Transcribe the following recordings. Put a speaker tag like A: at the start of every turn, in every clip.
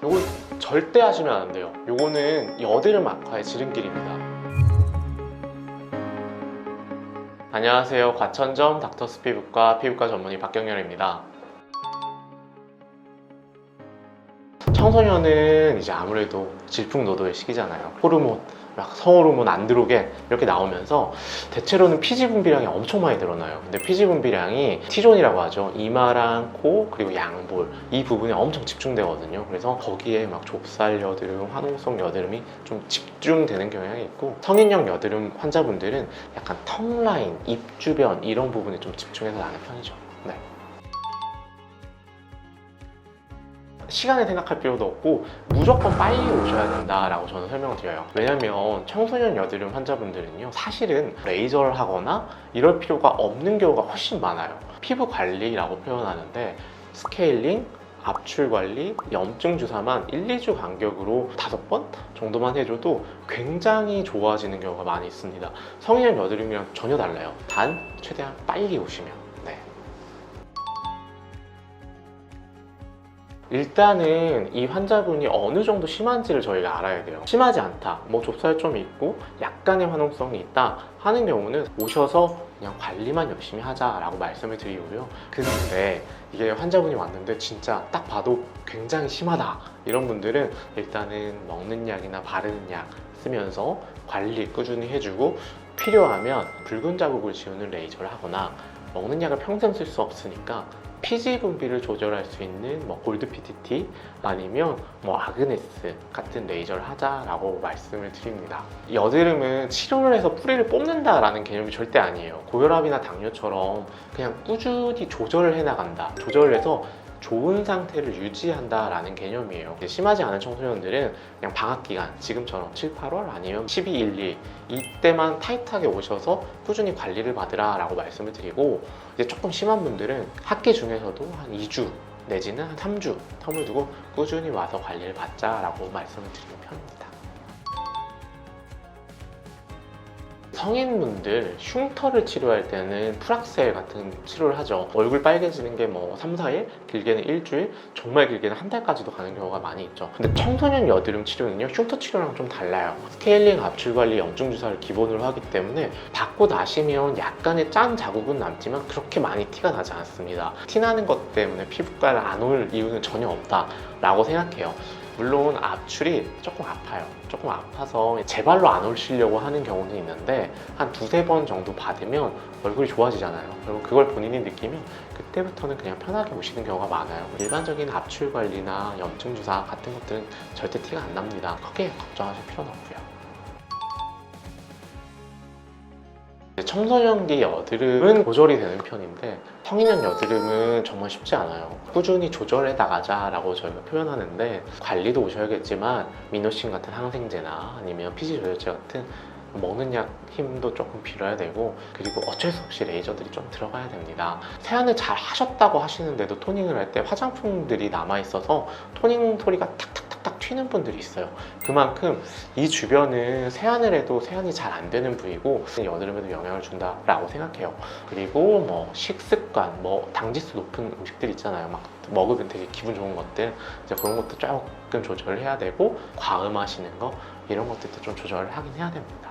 A: 요거 절대 하시면 안 돼요. 요거는 여드름 악화의 지름길입니다. 안녕하세요. 과천점 닥터스 피부과 피부과 전문의 박경렬입니다. 청소년은 이제 아무래도 질풍노도의 시기잖아요. 호르몬, 막 성호르몬 안 들어오게 이렇게 나오면서 대체로는 피지 분비량이 엄청 많이 늘어나요. 근데 피지 분비량이 T존이라고 하죠. 이마랑 코 그리고 양볼 이 부분에 엄청 집중되거든요. 그래서 거기에 막 좁쌀 여드름, 화농성 여드름이 좀 집중되는 경향이 있고 성인형 여드름 환자분들은 약간 턱 라인, 입 주변 이런 부분에 좀 집중해서 나는 편이죠. 네. 시간을 생각할 필요도 없고 무조건 빨리 오셔야 된다라고 저는 설명을 드려요. 왜냐면 청소년 여드름 환자분들은요, 사실은 레이저를 하거나 이럴 필요가 없는 경우가 훨씬 많아요. 피부 관리라고 표현하는데 스케일링, 압출 관리, 염증 주사만 1, 2주 간격으로 다섯 번 정도만 해줘도 굉장히 좋아지는 경우가 많이 있습니다. 성인형 여드름이랑 전혀 달라요. 단 최대한 빨리 오시면. 일단은 이 환자분이 어느 정도 심한지를 저희가 알아야 돼요. 심하지 않다, 뭐 좁쌀점이 있고 약간의 화농성이 있다 하는 경우는 오셔서 그냥 관리만 열심히 하자라고 말씀을 드리고요. 근데 이게 환자분이 왔는데 진짜 딱 봐도 굉장히 심하다 이런 분들은 일단은 먹는 약이나 바르는 약 쓰면서 관리 꾸준히 해주고 필요하면 붉은 자국을 지우는 레이저를 하거나 먹는 약을 평생 쓸 수 없으니까 피지 분비를 조절할 수 있는 뭐 골드 PTT 아니면 뭐 아그네스 같은 레이저를 하자라고 말씀을 드립니다. 여드름은 치료를 해서 뿌리를 뽑는다라는 개념이 절대 아니에요. 고혈압이나 당뇨처럼 그냥 꾸준히 조절을 해 나간다. 조절을 해서 좋은 상태를 유지한다라는 개념이에요. 심하지 않은 청소년들은 그냥 방학 기간, 지금처럼 7, 8월 아니면 12, 1, 2 이때만 타이트하게 오셔서 꾸준히 관리를 받으라라고 말씀을 드리고 이제 조금 심한 분들은 학기 중에서도 한 2주 내지는 한 3주 텀을 두고 꾸준히 와서 관리를 받자라고 말씀을 드리는 편입니다. 성인분들 흉터를 치료할 때는 프락셀 같은 치료를 하죠. 얼굴 빨개지는 게 뭐 3, 4일, 길게는 일주일, 정말 길게는 한 달까지도 가는 경우가 많이 있죠. 근데 청소년 여드름 치료는요, 흉터 치료랑 좀 달라요. 스케일링, 압출 관리, 염증 주사를 기본으로 하기 때문에 받고 나시면 약간의 짠 자국은 남지만 그렇게 많이 티가 나지 않습니다. 티 나는 것 때문에 피부과를 안 올 이유는 전혀 없다 라고 생각해요. 물론 압출이 조금 아파요. 조금 아파서 제 발로 안 오시려고 하는 경우는 있는데 한 두세 번 정도 받으면 얼굴이 좋아지잖아요. 그리고 그걸 본인이 느끼면 그때부터는 그냥 편하게 오시는 경우가 많아요. 일반적인 압출 관리나 염증 주사 같은 것들은 절대 티가 안 납니다. 크게 걱정하실 필요는 없고요. 청소년기 여드름은 조절이 되는 편인데 성인형 여드름은 정말 쉽지 않아요. 꾸준히 조절해 나가자 라고 저희가 표현하는데 관리도 오셔야겠지만 미노신 같은 항생제나 아니면 피지 조절제 같은 먹는 약 힘도 조금 빌어야 되고 그리고 어쩔 수 없이 레이저들이 좀 들어가야 됩니다. 세안을 잘 하셨다고 하시는데도 토닝을 할 때 화장품들이 남아 있어서 토닝 소리가 탁탁탁탁 튀는 분들이 있어요. 그만큼 이 주변은 세안을 해도 세안이 잘 안 되는 부위고 여드름에도 영향을 준다라고 생각해요. 그리고 뭐 식습관, 뭐 당지수 높은 음식들 있잖아요. 막 먹으면 되게 기분 좋은 것들 이제 그런 것도 조금 조절을 해야 되고 과음하시는 거 이런 것들도 좀 조절을 하긴 해야 됩니다.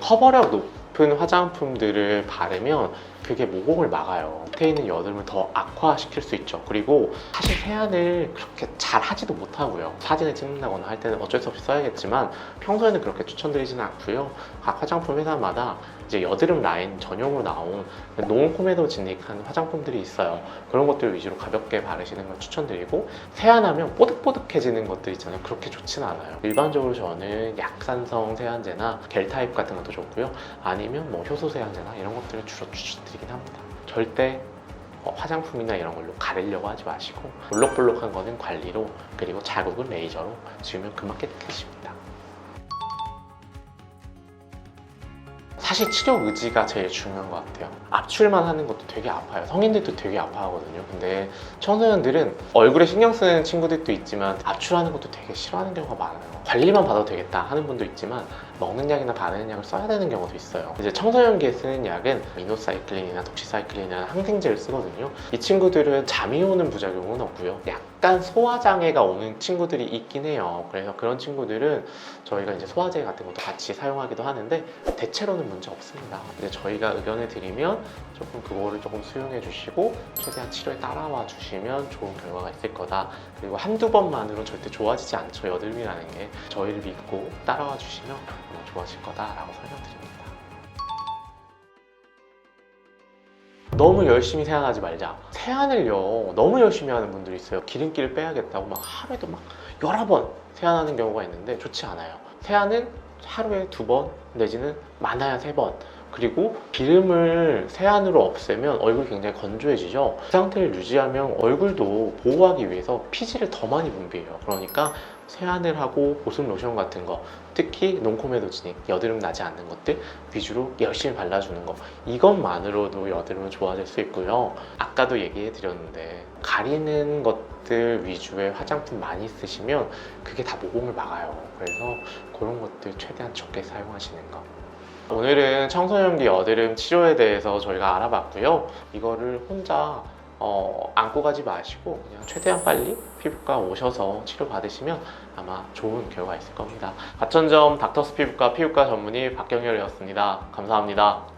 A: 커버력 높은 화장품들을 바르면 그게 모공을 막아요. 밑에 있는 여드름을 더 악화시킬 수 있죠. 그리고 사실 세안을 그렇게 잘 하지도 못하고요. 사진을 찍는다거나 할 때는 어쩔 수 없이 써야겠지만 평소에는 그렇게 추천드리지는 않고요. 각 화장품 회사마다 이제 여드름 라인 전용으로 나온 노온코메도 진닉한 화장품들이 있어요. 그런 것들 위주로 가볍게 바르시는 걸 추천드리고 세안하면 뽀득뽀득해지는 것들 있잖아요. 그렇게 좋지는 않아요. 일반적으로 저는 약산성 세안제나 겔 타입 같은 것도 좋고요. 아니면 뭐 효소 세안제나 이런 것들을 주로 추천드 리긴 합니다. 절대 어, 화장품이나 이런 걸로 가리려고 하지 마시고 볼록볼록한 거는 관리로 그리고 자국은 레이저로 지우면 금방 깨끗해집니다. 사실 치료 의지가 제일 중요한 것 같아요. 압출만 하는 것도 되게 아파요. 성인들도 되게 아파하거든요. 근데 청소년들은 얼굴에 신경 쓰는 친구들도 있지만 압출하는 것도 되게 싫어하는 경우가 많아요. 관리만 받아도 되겠다 하는 분도 있지만 먹는 약이나 바르는 약을 써야 되는 경우도 있어요. 이제 청소년기에 쓰는 약은 미노사이클린이나 독시사이클린이라는 항생제를 쓰거든요. 이 친구들은 잠이 오는 부작용은 없고요. 약간 소화 장애가 오는 친구들이 있긴 해요. 그래서 그런 친구들은 저희가 이제 소화제 같은 것도 같이 사용하기도 하는데 대체로는 문제 없습니다. 이제 저희가 의견을 드리면 조금 그거를 조금 수용해 주시고 최대한 치료에 따라와 주시면 좋은 결과가 있을 거다. 그리고 한두 번만으로는 절대 좋아지지 않죠. 여드름이라는 게 저희를 믿고 따라와 주시면 좋아질 거다라고 설명드립니다. 너무 열심히 세안하지 말자. 세안을요 너무 열심히 하는 분들이 있어요. 기름기를 빼야겠다고 막 하루에도 막 여러 번 세안하는 경우가 있는데 좋지 않아요. 세안은 하루에 두 번 내지는 많아야 세 번. 그리고 기름을 세안으로 없애면 얼굴이 굉장히 건조해지죠. 그 상태를 유지하면 얼굴도 보호하기 위해서 피지를 더 많이 분비해요. 그러니까 세안을 하고 보습 로션 같은 거, 특히 논코메도지닉, 여드름 나지 않는 것들 위주로 열심히 발라주는 거. 이것만으로도 여드름은 좋아질 수 있고요. 아까도 얘기해 드렸는데 가리는 것들 위주의 화장품 많이 쓰시면 그게 다 모공을 막아요. 그래서 그런 것들 최대한 적게 사용하시는 거. 오늘은 청소년기 여드름 치료에 대해서 저희가 알아봤고요. 이거를 혼자 어, 안고 가지 마시고 그냥 최대한 빨리 피부과 오셔서 치료 받으시면 아마 좋은 결과 있을 겁니다. 가천점 닥터스 피부과 피부과 전문의 박경열이었습니다. 감사합니다.